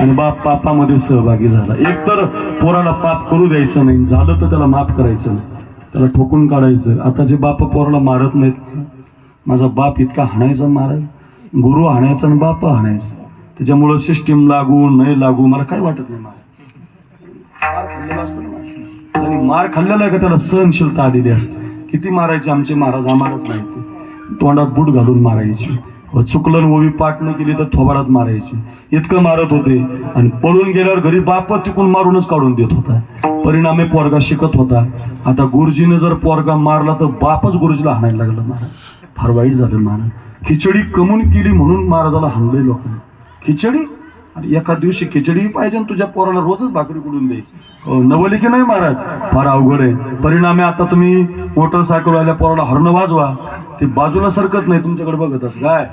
आणि बाप पापामध्ये सहभागी झाला. एकतर पोराला पाप करू द्यायचं नाही. झालं तर त्याला माफ करायचं त्याला ठोकून काढायचं. आता जे बाप पोराला मारत नाहीत माझा बाप इतका हाणायचा माराय गुरु हाणायचा आणि बाप हाणायचा. त्याच्यामुळं सिस्टीम लागू नाही लागू मला काय वाटत नाही मार खाल्लेला मार. आणि मार खाल्लेला आहे का त्याला सहनशीलता आलेली असते. किती मारायचे आमचे महाराज? आम्हालाच नाही तोंडात बूट घालून मारायचे. चुकलं ओवी पाठ न केली तर थोबाडात मारायची. इतकं मारत होते. आणि पळून गेल्यावर घरी बाप तिकून मारूनच काढून देत होता. परिणामे पोरगा शिकत होता. आता गुरुजीने जर पोरगा मारला तर बापच गुरुजीला हाणायला लागला महाराज फार वाईट झालं महाराज खिचडी कमून केली म्हणून महाराजाला हाणलंय लोकांनी. खिचडी? आणि एका दिवशी खिचडी पाहिजे आणि तुझ्या पोराला रोजच भाकरी कुडून द्यायची नवली की नाही महाराज फार अवघड आहे. परिणामे आता तुम्ही मोटरसायकल आल्या पोराला हरण वाजवा ते बाजूला सरकत नाही तुमच्याकडे बघत असं काय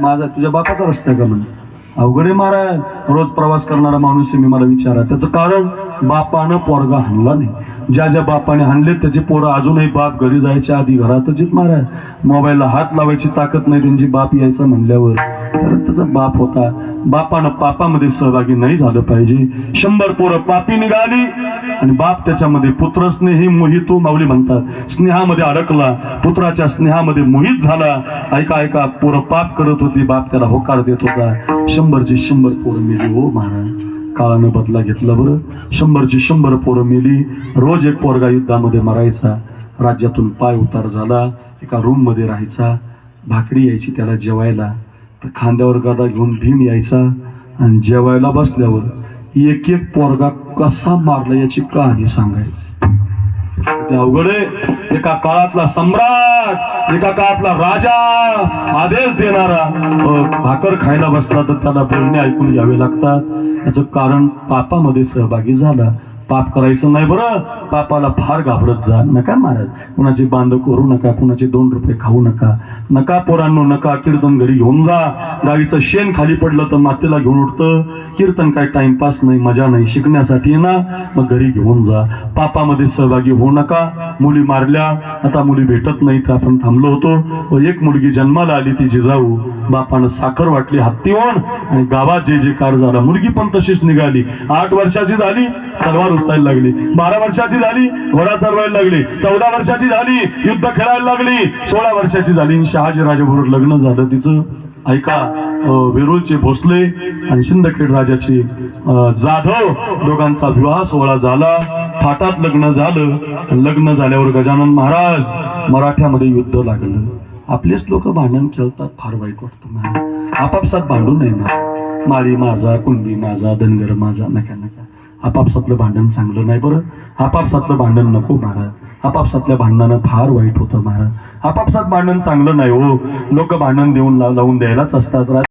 माझा तुझ्या बापाचा रस्ता आहे का म्हणजे अवघडे मारा महाराज. रोज प्रवास करणारा माणूस मी मला विचारा. त्याचं कारण बापानं पोरगा हाणला नाही. ज्या ज्या बापाने हाणले त्याचे पोरं अजूनही बाप घरी जायच्या आधी घरातच येत महाराज मोबाईलला हात लावायची ताकद नाही त्यांची बाप यायचं म्हणल्यावर. तर त्याचा बाप होता. बापानं पापामध्ये सहभागी नाही झालं पाहिजे. शंभर पोरं पापी निघाली आणि बाप त्याच्यामध्ये पुत्र स्नेही मोहितो माऊली म्हणतात. स्नेहामध्ये अडकला पुत्राच्या स्नेहामध्ये मोहित झाला. ऐका ऐका पोरं पाप करत होती बाप त्याला होकार देत होता. शंभरची शंभर पोरं मिली हो महाराज. काळानं बदला घेतला बरं. शंभरची शंभर पोरं मेली. रोज एक पोरगा युद्धामध्ये मरायचा. राज्यातून पाय उतार झाला. एका रूममध्ये राहायचा. भाकरी यायची त्याला जेवायला. तर खांद्यावर गदा घेऊन भीम यायचा. आणि जेवायला बसल्यावर एक एक पोरगा कसा मारला याची कहाणी सांगायची. अवघड आहे. एका काळातला सम्राट एका काळातला राजा आदेश देणारा. भाकर खायला बसला तर त्याला बोलणे ऐकून घ्यावे लागतात. याचं कारण पापामध्ये सहभागी झाला. पाप करायचं नाही बरं. पापाला फार घाबरत जा. नका महाराज कुणाची बांध करू नका कुणाचे दोन रुपये खाऊ नका. नका पोरांनो नका कीर्तन घरी घेऊन जा. गाईचं शेण खाली पडलं तर मातेला घेऊन उठतं. कीर्तन काय टाइमपास नाही मजा नाही. शिकण्यासाठी ना मग घरी घेऊन जा. पापामध्ये सहभागी होऊ नका. मुली मारल्या आता मुली भेटत नाही तर आपण थांबलो होतो. व एक मुलगी जन्माला आली ती जिजाऊ. बापानं साखर वाटली हत्तीवर आणि गावात जे जे कार झाला मुलगी पण तशीच निघाली. आठ वर्षाची झाली तलवार उचलायला लागली. बारा वर्षाची झाली घोडा चरवायला लागली. चौदा वर्षाची झाली युद्ध खेळायला लागली. सोळा वर्षाची झाली. शहाजी राजाबरोबर लग्न झालं तिचं. ऐका वेरूळचे भोसले आणि शिंदखेड राजाचे जाधव दोघांचा विवाह सोहळा झाला. थाटात लग्न झालं. लग्न झाल्यावर गजानन महाराज मराठ्यामध्ये युद्ध लागलं. आपलेच लोक भांडण खेळतात फार वाईट वाटतं आपापसात भांडू नये ना. माळी माझा कुंडी माझा धनगर माझा नका नका. आपापसातलं भांडण चांगलं नाही बरं. आपापसातलं भांडण नको महाराज आपापसातल्या भांडणानं फार वाईट होतं महाराज आपापसात भांडण चांगलं नाही हो. लोक भांडण देऊन ला- लावून द्यायलाच असतात.